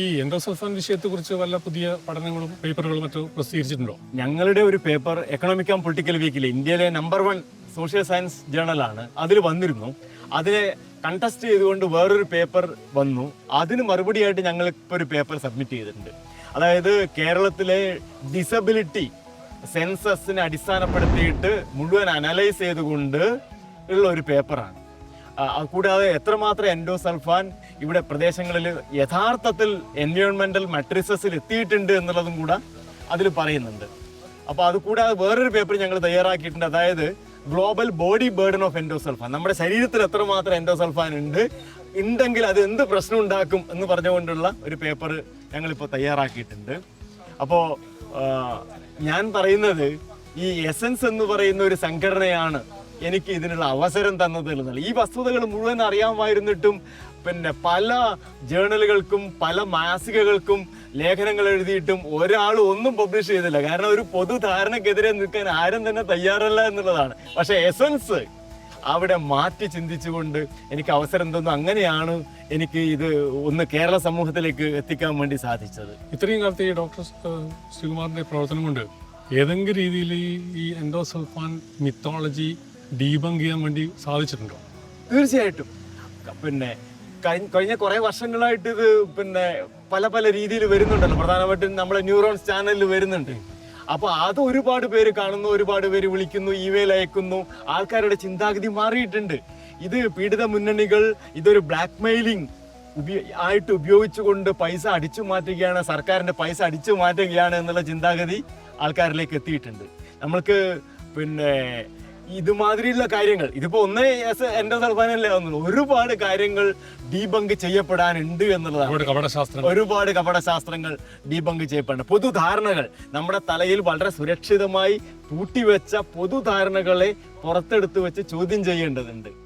ഈ എൻഡോസൾഫാൻ വിഷയത്തെ കുറിച്ച് വല്ല പുതിയ പഠനങ്ങളും പേപ്പറുകളും മറ്റോ പ്രസിദ്ധീകരിച്ചിട്ടുണ്ടോ? ഞങ്ങളുടെ ഒരു പേപ്പർ എക്കണോമിക് ആൻഡ് പൊളിറ്റിക്കൽ വീക്കിലെ ഇന്ത്യയിലെ നമ്പർ വൺ സോഷ്യൽ സയൻസ് ജേണലാണ് അതിൽ വന്നിരുന്നു. അതിനെ കണ്ടസ്റ്റ് ചെയ്തുകൊണ്ട് വേറൊരു പേപ്പർ വന്നു. അതിന് മറുപടിയായിട്ട് ഞങ്ങൾ ഇപ്പോൾ ഒരു പേപ്പർ സബ്മിറ്റ് ചെയ്തിട്ടുണ്ട്. അതായത് കേരളത്തിലെ ഡിസബിലിറ്റി സെൻസസിനെ അടിസ്ഥാനപ്പെടുത്തിയിട്ട് മുഴുവൻ അനലൈസ് ചെയ്തുകൊണ്ട് ഉള്ള ഒരു പേപ്പറാണ്. കൂടാതെ എത്രമാത്രം എൻഡോസൾഫാൻ ഇവിടെ പ്രദേശങ്ങളിൽ യഥാർത്ഥത്തിൽ എൻവയോൺമെന്റൽ മെട്രിസസിൽ എത്തിയിട്ടുണ്ട് എന്നുള്ളതും കൂടെ അതിൽ പറയുന്നുണ്ട്. അപ്പോൾ അത് കൂടാതെ വേറൊരു പേപ്പർ ഞങ്ങൾ തയ്യാറാക്കിയിട്ടുണ്ട്. അതായത് global body burden of endosulfan നമ്മുടെ ശരീരത്തിൽ എത്രമാത്രം എൻഡോസൾഫാൻ ഉണ്ട് ഉണ്ടെങ്കിൽ അത് എന്ത് പ്രശ്നം ഉണ്ടാക്കും എന്ന് പറഞ്ഞുകൊണ്ടുള്ള ഒരു പേപ്പർ ഞങ്ങളിപ്പോൾ തയ്യാറാക്കിയിട്ടുണ്ട്. അപ്പോൾ ഞാൻ പറയുന്നത് ഈ എസൻസ് എന്ന് പറയുന്ന ഒരു സംഘടനയാണ് എനിക്ക് ഇതിനുള്ള അവസരം തന്നത് ഈ വസ്തുതകൾ മുഴുവൻ അറിയാമായിരുന്നിട്ടും പിന്നെ പല ജേണലുകൾക്കും പല മാസികകൾക്കും ലേഖനങ്ങൾ എഴുതിയിട്ടും ഒരാൾ ഒന്നും പബ്ലിഷ് ചെയ്തില്ല. കാരണം ഒരു പൊതുധാരണക്കെതിരെ നിൽക്കാൻ ആരും തന്നെ തയ്യാറല്ല എന്നുള്ളതാണ്. പക്ഷെ എസൻസ് അവിടെ മാറ്റി ചിന്തിച്ചുകൊണ്ട് എനിക്ക് അവസരം തന്നു. അങ്ങനെയാണ് എനിക്ക് ഇത് ഒന്ന് കേരള സമൂഹത്തിലേക്ക് എത്തിക്കാൻ വേണ്ടി സാധിച്ചത്. ഇത്രയും കാലത്ത് ഈ ഡോക്ടർ ശ്രീകുമാറിന്റെ പ്രവർത്തനം കൊണ്ട് ഏതെങ്കിലും രീതിയിൽ ഈ എൻഡോസൾഫാൻ മിത്തോളജി ഡീബങ്ക് ചെയ്യാൻ വേണ്ടി സാധിച്ചിട്ടുണ്ടോ? തീർച്ചയായിട്ടും. പിന്നെ കഴിഞ്ഞ കുറെ വർഷങ്ങളായിട്ട് ഇത് പിന്നെ പല പല രീതിയിൽ വരുന്നുണ്ടല്ലോ. പ്രധാനമായിട്ടും നമ്മുടെ ന്യൂറോൺസ് ചാനലിൽ വരുന്നുണ്ട്. അപ്പൊ അത് ഒരുപാട് പേര് കാണുന്നു ഒരുപാട് പേര് വിളിക്കുന്നു ഇമെയിൽ അയക്കുന്നു. ആൾക്കാരുടെ ചിന്താഗതി മാറിയിട്ടുണ്ട്. ഇത് പീഡിത മുന്നണികൾ ഇതൊരു ബ്ലാക്ക് മെയിലിംഗ് ആയിട്ട് ഉപയോഗിച്ചുകൊണ്ട് പൈസ അടിച്ചു മാറ്റുകയാണ് സർക്കാരിന്റെ പൈസ അടിച്ചു മാറ്റുകയാണ് എന്നുള്ള ചിന്താഗതി ആൾക്കാരിലേക്ക് എത്തിയിട്ടുണ്ട്. നമ്മൾക്ക് പിന്നെ ഇതുമാതിരിയുള്ള കാര്യങ്ങൾ. ഇതിപ്പോ ഒന്നേ എന്റെ സൽഫാനല്ലേ വന്നുള്ളൂ ഒരുപാട് കാര്യങ്ങൾ ഡീബങ്ക് ചെയ്യപ്പെടാനുണ്ട് എന്നുള്ളതാണ്. ഒരുപാട് ഒരുപാട് കപടശാസ്ത്രങ്ങൾ ഡീബങ്ക് ചെയ്യപ്പെടണം പൊതുധാരണകൾ. നമ്മുടെ തലയിൽ വളരെ സുരക്ഷിതമായി പൂട്ടിവെച്ച പൊതുധാരണകളെ പുറത്തെടുത്ത് വെച്ച് ചോദ്യം ചെയ്യേണ്ടതുണ്ട്.